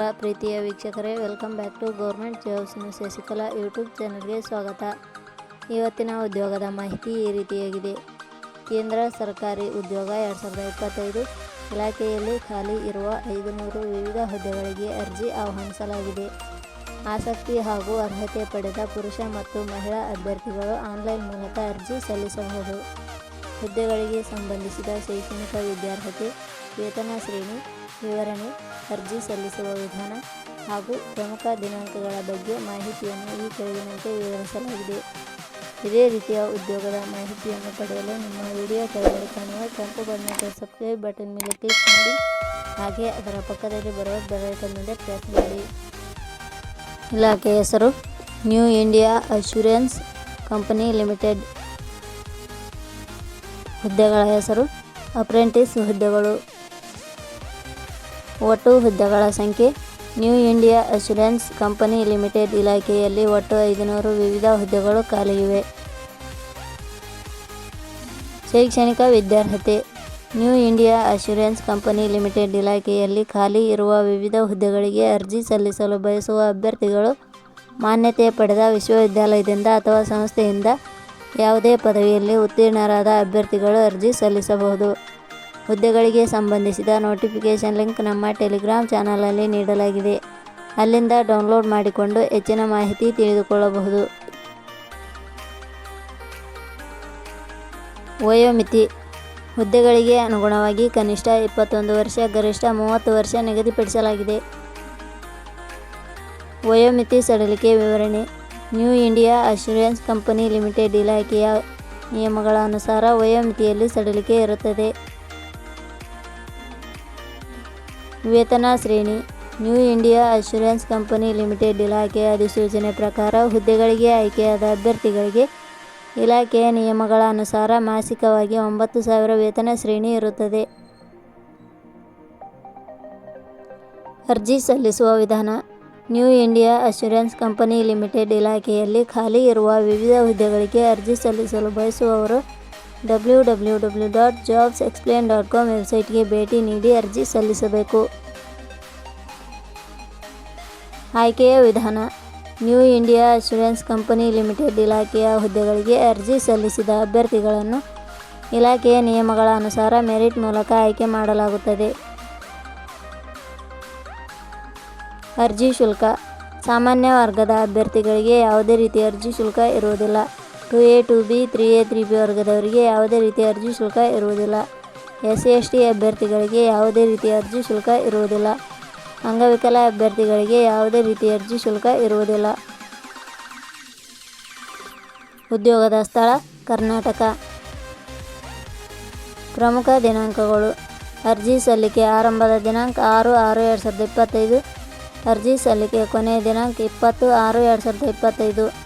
ಪ್ರೀತಿಯ ವೀಕ್ಷಕರೇ welcome back to government jobs news Shashikala YouTube ಚಾನಲ್ಗೆ ಸ್ವಾಗತ. ಇವತ್ತಿನ ಉದ್ಯೋಗದ ಮಾಹಿತಿ ಈ ರೀತಿಯಾಗಿದೆ. ಕೇಂದ್ರ ಸರ್ಕಾರಿ ಉದ್ಯೋಗ ಎರಡು ಸಾವಿರದ ಇಪ್ಪತ್ತೈದು ಇಲಾಖೆಯಲ್ಲಿ ಖಾಲಿ ಇರುವ ಐದುನೂರು ವಿವಿಧ ಹುದ್ದೆಗಳಿಗೆ ಅರ್ಜಿ ಆಹ್ವಾನಿಸಲಾಗಿದೆ. ಆಸಕ್ತಿ ಹಾಗೂ ಅರ್ಹತೆ ಪಡೆದ ಪುರುಷ ಮತ್ತು ಮಹಿಳಾ ಅಭ್ಯರ್ಥಿಗಳು ಆನ್ಲೈನ್ ಮೂಲಕ ಅರ್ಜಿ ಸಲ್ಲಿಸಬಹುದು. ಹುದ್ದೆಗಳಿಗೆ ಸಂಬಂಧಿಸಿದ ಶೈಕ್ಷಣಿಕ ವಿದ್ಯಾರ್ಹತೆ ವೇತನ ಶ್ರೇಣಿ, ವಿವರಣೆ, ಅರ್ಜಿ ಸಲ್ಲಿಸುವ ವಿಧಾನ ಹಾಗೂ ಪ್ರಮುಖ ದಿನಾಂಕಗಳ ಬಗ್ಗೆ ಮಾಹಿತಿಯನ್ನು ಈ ಕೆಳಗಿನಂತೆ ವಿವರಿಸಲಾಗಿದೆ. ಇದೇ ರೀತಿಯ ಉದ್ಯೋಗದ ಮಾಹಿತಿಯನ್ನು ಪಡೆಯಲು ನಿಮ್ಮ ವಿಡಿಯೋ ಕೆಳಗಡೆ ಕಾಣುವ ಕೆಂಪು ಬಣ್ಣದ ಸಬ್ಸ್ಕ್ರೈಬ್ ಬಟನ್ ಮೇಲೆ ಕ್ಲಿಕ್ ಮಾಡಿ, ಹಾಗೆ ಅದರ ಪಕ್ಕದಲ್ಲಿ ಬರುವ ಬೆಲ್ಲೈಕನ್ ಮೇಲೆ ಪ್ರೆಸ್ ಮಾಡಿ. ಇಲಾಖೆ ಹೆಸರು, New India Assurance Company Limited. ಹುದ್ದೆಗಳ ಹೆಸರು, ಅಪ್ರೆಂಟಿಸ್ ಹುದ್ದೆಗಳು. ಒಟ್ಟು ಹುದ್ದೆಗಳ ಸಂಖ್ಯೆ, New India Assurance Company Limited ಇಲಾಖೆಯಲ್ಲಿ ಒಟ್ಟು ಐದುನೂರು ವಿವಿಧ ಹುದ್ದೆಗಳು ಖಾಲಿಯಿವೆ. ಶೈಕ್ಷಣಿಕ ವಿದ್ಯಾರ್ಹತೆ, New India Assurance Company Limited ಇಲಾಖೆಯಲ್ಲಿ ಖಾಲಿ ಇರುವ ವಿವಿಧ ಹುದ್ದೆಗಳಿಗೆ ಅರ್ಜಿ ಸಲ್ಲಿಸಲು ಬಯಸುವ ಅಭ್ಯರ್ಥಿಗಳು ಮಾನ್ಯತೆ ಪಡೆದ ವಿಶ್ವವಿದ್ಯಾಲಯದಿಂದ ಅಥವಾ ಸಂಸ್ಥೆಯಿಂದ ಯಾವುದೇ ಪದವಿಯಲ್ಲಿ ಉತ್ತೀರ್ಣರಾದ ಅಭ್ಯರ್ಥಿಗಳು ಅರ್ಜಿ ಸಲ್ಲಿಸಬಹುದು. ಹುದ್ದೆಗಳಿಗೆ ಸಂಬಂಧಿಸಿದ ನೋಟಿಫಿಕೇಷನ್ ಲಿಂಕ್ ನಮ್ಮ ಟೆಲಿಗ್ರಾಮ್ ಚಾನಲಲ್ಲಿ ನೀಡಲಾಗಿದೆ. ಅಲ್ಲಿಂದ ಡೌನ್ಲೋಡ್ ಮಾಡಿಕೊಂಡು ಹೆಚ್ಚಿನ ಮಾಹಿತಿ ತಿಳಿದುಕೊಳ್ಳಬಹುದು. ವಯೋಮಿತಿ. ಹುದ್ದೆಗಳಿಗೆ ಅನುಗುಣವಾಗಿ ಕನಿಷ್ಠ ಇಪ್ಪತ್ತೊಂದು ವರ್ಷ, ಗರಿಷ್ಠ ಮೂವತ್ತು ವರ್ಷ ನಿಗದಿಪಡಿಸಲಾಗಿದೆ. ವಯೋಮಿತಿ ಸಡಿಲಿಕೆ ವಿವರಣೆ. New India Assurance Company Limited ಇಲಾಖೆಯ ನಿಯಮಗಳ ಅನುಸಾರ ವಯೋಮಿತಿಯಲ್ಲಿ ಸಡಿಲಿಕೆ ಇರುತ್ತದೆ. ವೇತನ ಶ್ರೇಣಿ, New India Assurance Company Limited ಇಲಾಖೆಯ ಅಧಿಸೂಚನೆ ಪ್ರಕಾರ ಹುದ್ದೆಗಳಿಗೆ ಆಯ್ಕೆಯಾದ ಅಭ್ಯರ್ಥಿಗಳಿಗೆ ಇಲಾಖೆಯ ನಿಯಮಗಳ ಅನುಸಾರ ಮಾಸಿಕವಾಗಿ ಒಂಬತ್ತು ಸಾವಿರ ವೇತನ ಶ್ರೇಣಿ ಇರುತ್ತದೆ. ಅರ್ಜಿ ಸಲ್ಲಿಸುವ ವಿಧಾನ, New India Assurance Company Limited ಇಲಾಖೆಯಲ್ಲಿ ಖಾಲಿ ಇರುವ ವಿವಿಧ ಹುದ್ದೆಗಳಿಗೆ ಅರ್ಜಿ ಸಲ್ಲಿಸಲು ಬಯಸುವವರು W W W dot jobs explain dot com ವೆಬ್ಸೈಟ್ಗೆ ಭೇಟಿ ನೀಡಿ ಅರ್ಜಿ ಸಲ್ಲಿಸಬೇಕು. ಆಯ್ಕೆಯ ವಿಧಾನ, New India Assurance Company Limited ಇಲಾಖೆಯ ಹುದ್ದೆಗಳಿಗೆ ಅರ್ಜಿ ಸಲ್ಲಿಸಿದ ಅಭ್ಯರ್ಥಿಗಳನ್ನು ಇಲಾಖೆಯ ನಿಯಮಗಳ ಅನುಸಾರ ಮೆರಿಟ್ ಮೂಲಕ ಆಯ್ಕೆ ಮಾಡಲಾಗುತ್ತದೆ. ಅರ್ಜಿ ಶುಲ್ಕ, ಸಾಮಾನ್ಯ ವರ್ಗದ ಅಭ್ಯರ್ಥಿಗಳಿಗೆ ಯಾವುದೇ ರೀತಿಯ ಅರ್ಜಿ ಶುಲ್ಕ ಇರುವುದಿಲ್ಲ. Two A two B, three A, three B ವರ್ಗದವರಿಗೆ ಯಾವುದೇ ರೀತಿಯ ಅರ್ಜಿ ಶುಲ್ಕ ಇರುವುದಿಲ್ಲ. ಎಸ್ ಸಿ ಎಸ್ ಟಿ ಅಭ್ಯರ್ಥಿಗಳಿಗೆ ಯಾವುದೇ ರೀತಿಯ ಅರ್ಜಿ ಶುಲ್ಕ ಇರುವುದಿಲ್ಲ. ಅಂಗವಿಕಲ ಅಭ್ಯರ್ಥಿಗಳಿಗೆ ಯಾವುದೇ ರೀತಿಯ ಅರ್ಜಿ ಶುಲ್ಕ ಇರುವುದಿಲ್ಲ. ಉದ್ಯೋಗದ ಸ್ಥಳ, ಕರ್ನಾಟಕ. ಪ್ರಮುಖ ದಿನಾಂಕಗಳು. ಅರ್ಜಿ ಸಲ್ಲಿಕೆ ಆರಂಭದ ದಿನಾಂಕ ಆರು ಆರು ಎರಡು ಸಾವಿರದ ಇಪ್ಪತ್ತೈದು. ಅರ್ಜಿ ಸಲ್ಲಿಕೆ ಕೊನೆಯ ದಿನಾಂಕ ಇಪ್ಪತ್ತು ಆರು ಎರಡು ಸಾವಿರದ ಇಪ್ಪತ್ತೈದು.